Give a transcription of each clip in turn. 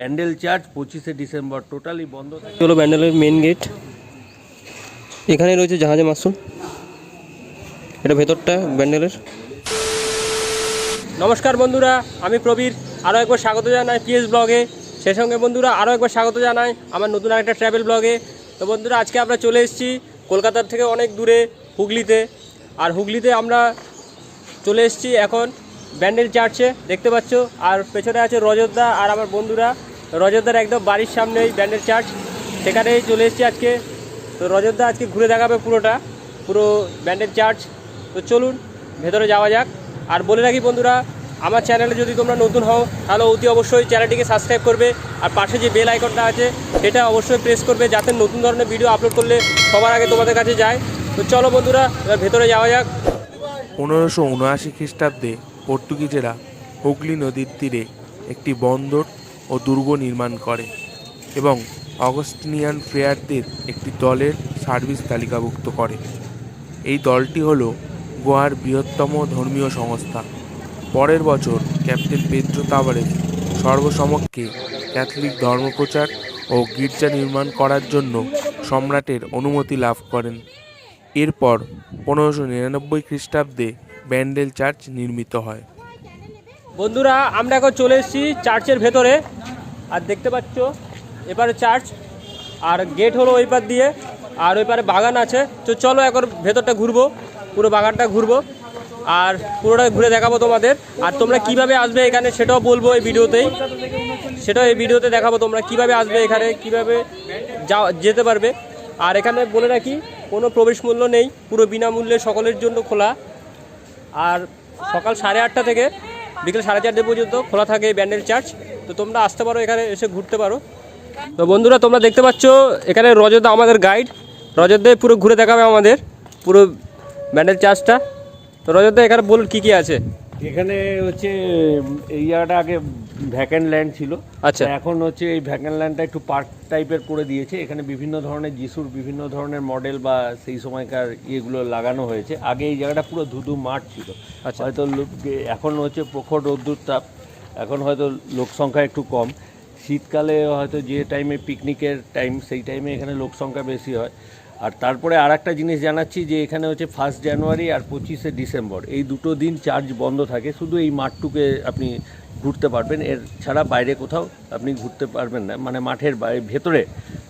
Pandal church পঁচিশে December, totally বন্ধ থাকে। হলো ব্যান্ডেলের মেন গেট এখানে রয়েছে জাহাজে মাসুল এটা ভেতরটা ব্যান্ডেলের নমস্কার বন্ধুরা, আমি প্রবীর। আরও একবার স্বাগত জানাই পিএস ব্লগে। সেই সঙ্গে বন্ধুরা, আরও একবার স্বাগত জানাই আমার নতুন আরেকটা ট্রাভেল ব্লগে। তো বন্ধুরা, আজকে আমরা চলে এসেছি কলকাতার থেকে অনেক দূরে হুগলিতে। আর হুগলিতে আমরা চলে এসেছি এখন ব্যান্ডেল চার্চে দেখতে পাচ্ছ। আর পেছনে আছে রজতদা আর আমার বন্ধুরা। রজতদার একদম বাড়ির সামনেই ব্যান্ডেল চার্চ। সেখানেই চলে এসেছি আজকে। তো রজতদা আজকে ঘুরে দেখাবে পুরোটা, পুরো ব্যান্ডেল চার্চ। তো চলুন, ভেতরে যাওয়া যাক। আর বলে রাখি বন্ধুরা, আমার চ্যানেলে যদি তোমরা নতুন হও, তাহলে অতি অবশ্যই চ্যানেলটিকে সাবস্ক্রাইব করবে। আর পাশে যে বেল আইকনটা আছে, সেটা অবশ্যই প্রেস করবে, যাতে নতুন ধরনের ভিডিও আপলোড করলে সবার আগে তোমাদের কাছে যায়। তো চলো বন্ধুরা, এবার ভেতরে যাওয়া যাক। পনেরোশো উনআশি খ্রিস্টাব্দে পর্তুগিজেরা হুগলি নদীর তীরে একটি বন্দর ও দুর্গ নির্মাণ করে এবং অগস্টিনিয়ান ফ্রেয়ারদের একটি দলের সার্ভিস তালিকাভুক্ত করে। এই দলটি হল গোয়ার বৃহত্তম ধর্মীয় সংস্থা। পরের বছর ক্যাপ্টেন পেদ্রো তাবারেজ সর্বসমক্ষে ক্যাথলিক ধর্মপ্রচার ও গির্জা নির্মাণ করার জন্য সম্রাটের অনুমতি লাভ করেন। এরপর পনেরোশো নিরানব্বই খ্রিস্টাব্দে ব্যান্ডেল চার্চ নির্মিত হয়। বন্ধুরা, আমরা এখন চলে এসেছি চার্চের ভেতরে। আর দেখতে পাচ্ছ, এপারে চার্চ, আর গেট হলো ওই পার দিয়ে, আর ওই পারে বাগান আছে। তো চলো এখন ভেতরটা ঘুরবো, পুরো বাগানটা ঘুরবো, আর পুরোটা ঘুরে দেখাবো তোমাদের। আর তোমরা কীভাবে আসবে এখানে সেটাও বলব এই ভিডিওতেই। সেটাও এই ভিডিওতে দেখাবো তোমরা কীভাবে আসবে এখানে, কীভাবে যা, যেতে পারবে। আর এখানে বলে রাখি, কোনো প্রবেশ মূল্য নেই, পুরো বিনামূল্যে সকলের জন্য খোলা। আর সকাল সাড়ে আটটা থেকে বিকেল সাড়ে চারটে পর্যন্ত খোলা থাকে এই ব্যান্ডেল চার্চ। তো তোমরা আসতে পারো, এখানে এসে ঘুরতে পারো। তো বন্ধুরা, তোমরা দেখতে পাচ্ছ, এখানে রজতদা আমাদের গাইড রজতদা পুরো ঘুরে দেখাবে আমাদের, পুরো ব্যান্ডেল চার্চটা। তো রজতদা এখানে বলুন কী কী আছে? এখানে হচ্ছে, এই জায়গাটা আগে ভ্যাকেন্ট ল্যান্ড ছিল। আচ্ছা। এখন হচ্ছে এই ভ্যাকেন্ট ল্যান্ডটা একটু পার্ক টাইপের করে দিয়েছে। এখানে বিভিন্ন ধরনের যিশুর বিভিন্ন ধরনের মডেল বা সেই সময়কার ইয়েগুলো লাগানো হয়েছে। আগে এই জায়গাটা পুরো ধুধু মাঠ ছিল। আচ্ছা। হয়তো লোক- এখন হচ্ছে প্রখর রোদ্দুর তাপ। এখন হয়তো লোক সংখ্যা একটু কম। শীতকালে হয়তো যে টাইমে পিকনিকের টাইম সেই টাইমে এখানে লোক সংখ্যা বেশি হয়। আর তারপরে আর একটা জিনিস জানাচ্ছি যে এখানে হচ্ছে ফার্স্ট জানুয়ারি আর পঁচিশে ডিসেম্বর এই দুটো দিন চার্জ বন্ধ থাকে। শুধু এই মাঠটুকে আপনি ঘুরতে পারবেন। এর ছাড়া বাইরে কোথাও আপনি ঘুরতে পারবেন না। মানে মাঠের ভেতরে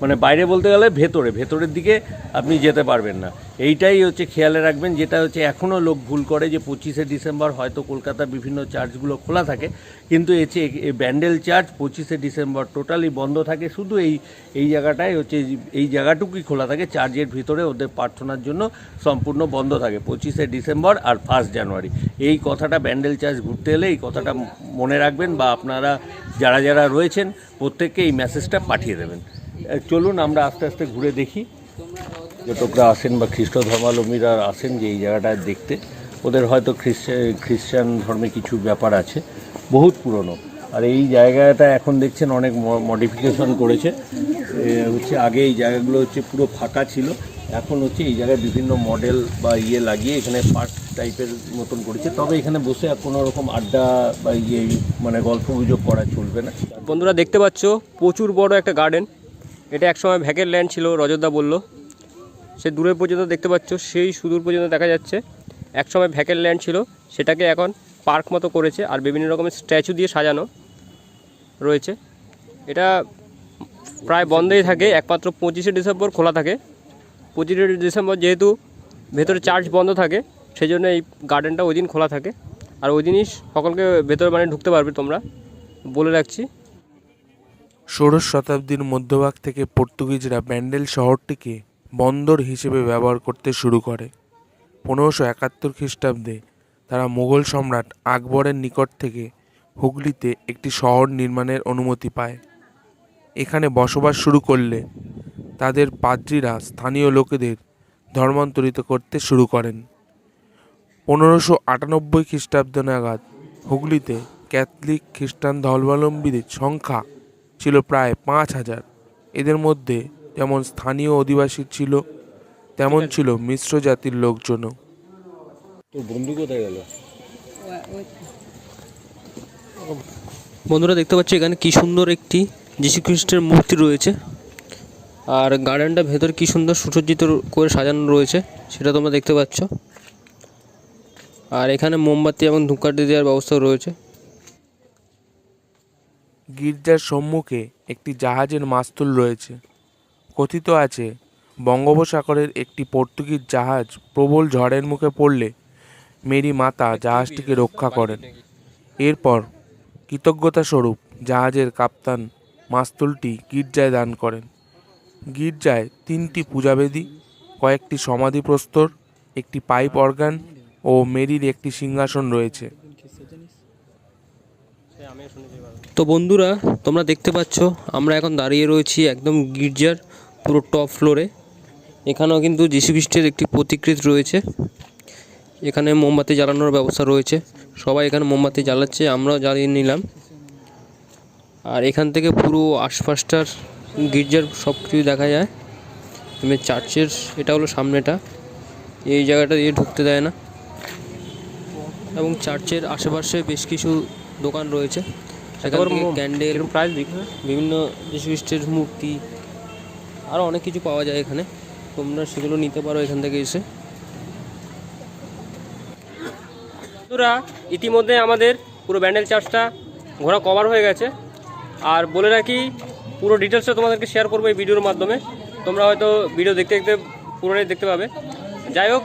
মানে বাইরে বলতে গেলে ভেতরে, ভেতরের দিকে আপনি যেতে পারবেন না। এইটাই হচ্ছে খেয়ালে রাখবেন, যেটা হচ্ছে এখনও লোক ভুল করে যে পঁচিশে ডিসেম্বর হয়তো কলকাতার বিভিন্ন চার্চগুলো খোলা থাকে, কিন্তু এই ব্যান্ডেল চার্চ পঁচিশে ডিসেম্বর টোটালি বন্ধ থাকে, শুধু এই এই জায়গাটায় হচ্ছে এই জায়গাটুকুই খোলা থাকে, চার্চের ভিতরে ওদের প্রার্থনার জন্য সম্পূর্ণ বন্ধ থাকে, পঁচিশে ডিসেম্বর আর ফার্স্ট জানুয়ারি। এই কথাটা ব্যান্ডেল চার্চ ঘুরতে এলে এই কথাটা মনে রাখবেন বা আপনারা যারা যারা রয়েছেন, প্রত্যেককে এই মেসেজটা পাঠিয়ে দেবেন। চলুন, আমরা আস্তে আস্তে ঘুরে দেখি যতকরা আসেন বা খ্রিস্ট ধর্মাবলম্বীরা আসেন যে এই জায়গাটা দেখতে। ওদের হয়তো খ্রিস্টান খ্রিস্টান ধর্মে কিছু ব্যাপার আছে, বহুত পুরনো। আর এই জায়গাটা এখন দেখছেন অনেক মডিফিকেশন করেছে। হচ্ছে আগে এই জায়গাগুলো হচ্ছে পুরো ফাঁকা ছিল, এখন হচ্ছে এই জায়গায় বিভিন্ন মডেল বা ইয়ে লাগিয়ে এখানে পার্ক টাইপের মতন করেছে। তবে এখানে বসে আর কোনো রকম আড্ডা বা ইয়ে মানে গল্প গুজব করা চলবে না। বন্ধুরা, দেখতে পাচ্ছ, প্রচুর বড় একটা গার্ডেন। এটা একসময় ভ্যাকের ল্যান্ড ছিল, রজতদা বলল। সে দূরের পর্যন্ত দেখতে পাচ্ছ, সেই সুদূর পর্যন্ত দেখা যাচ্ছে। একসময় ভ্যাকের ল্যান্ড ছিল, সেটাকে এখন পার্ক মতো করেছে আর বিভিন্ন রকমের স্ট্যাচু দিয়ে সাজানো রয়েছে। এটা প্রায় বন্ধই থাকে, একমাত্র পঁচিশে ডিসেম্বর খোলা থাকে। পঁচিশে ডিসেম্বর যেহেতু ভেতরে চার্জ বন্ধ থাকে সেই জন্য এই গার্ডেনটা ওই দিন খোলা থাকে। আর ওই দিনই সকলকে ভেতরে মানে ঢুকতে পারবে তোমরা, বলে রাখছি। ষোড়শ শতাব্দীর মধ্যভাগ থেকে পর্তুগিজরা ব্যান্ডেল শহরটিকে বন্দর হিসেবে ব্যবহার করতে শুরু করে। পনেরোশো একাত্তর খ্রিস্টাব্দে তারা মুঘল সম্রাট আকবরের নিকট থেকে হুগলিতে একটি শহর নির্মাণের অনুমতি পায়। এখানে বসবাস শুরু করলে তাদের পাদ্রীরা স্থানীয় লোকেদের ধর্মান্তরিত করতে শুরু করেন। পনেরোশো আটানব্বই খ্রিস্টাব্দ নাগাদ হুগলিতে ক্যাথলিক খ্রিস্টান ধর্মাবলম্বীদের সংখ্যা ছিল প্রায় পাঁচ হাজার। এদের মধ্যে যেমন স্থানীয় অধিবাসী ছিল তেমন ছিল মিশ্র জাতির লোকজনও। তোর বন্ধু কোথায় গেল? বন্ধুরা দেখতে পাচ্ছি এখানে কি সুন্দর একটি যীশু খ্রিস্টের মূর্তি রয়েছে। আর গার্ডেনটা ভেতর কি সুন্দর সুসজ্জিত করে সাজানো রয়েছে সেটা তোমরা দেখতে পাচ্ছ। আর এখানে মোমবাতি এবং ধূপকাঠি দেওয়ার ব্যবস্থা রয়েছে। গির্জার সম্মুখে একটি জাহাজের মাস্তুল রয়েছে। কথিত আছে, বঙ্গোপসাগরের একটি পর্তুগিজ জাহাজ প্রবল ঝড়ের মুখে পড়লে মেরি মাতা জাহাজটিকে রক্ষা করেন। এরপর কৃতজ্ঞতা স্বরূপ জাহাজের কাপ্তান মাস্তুলটি গির্জায় দান করেন। গির্জায় তিনটি পূজাবেদী, কয়েকটি সমাধি প্রস্তর একটি পাইপ অর্গান ও মেরির একটি সিংহাসন রয়েছে। তো বন্ধুরা, তোমরা দেখতে পাচ্ছ, আমরা এখন দাঁড়িয়ে রয়েছি একদম গির্জার পুরো টপ ফ্লোরে এখানেও কিন্তু যীশু খ্রিস্টের একটি প্রতিকৃতি রয়েছে। এখানে মোমবাতি জ্বালানোর ব্যবস্থা রয়েছে। সবাই এখানে মোমবাতি জ্বালাচ্ছে, আমরাও জ্বালিয়ে নিলাম। আর এখান থেকে পুরো আশপাশটার গির্জার সব কিছু দেখা যায়। এমনি চার্চের এটা হলো সামনেটা। এই জায়গাটা দিয়ে ঢুকতে দেয় না। এবং চার্চের আশেপাশে বেশ কিছু দোকান রয়েছে। সেখান থেকে ক্যান্ডেল প্রাইস বিভিন্ন যীশু খ্রিস্টের মূর্তি আরও অনেক কিছু পাওয়া যায় এখানে। তোমরা সেগুলো নিতে পারো এখান থেকে এসে। বন্ধুরা ইতিমধ্যে আমাদের পুরো ব্যান্ডেল চার্জটা ঘোরা কভার হয়ে গেছে। আর বলে রাখি পুরো ডিটেলসটা তোমাদেরকে শেয়ার করব এই ভিডিওর মাধ্যমে। তোমরা হয়তো ভিডিও দেখতে দেখতে পুরোটাই দেখতে পাবে। যাই হোক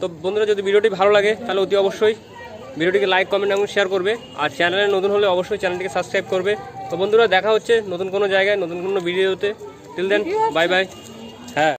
তো বন্ধুরা, যদি ভিডিওটি ভালো লাগে, তাহলে অতি অবশ্যই ভিডিওটিকে লাইক কমেন্ট এবং শেয়ার করবে। আর চ্যানেলে নতুন হলে অবশ্যই চ্যানেলটিকে সাবস্ক্রাইব করবে। তো বন্ধুরা, দেখা হচ্ছে নতুন কোনো জায়গায়, নতুন কোনো ভিডিওতে টিল দেন বাই বাই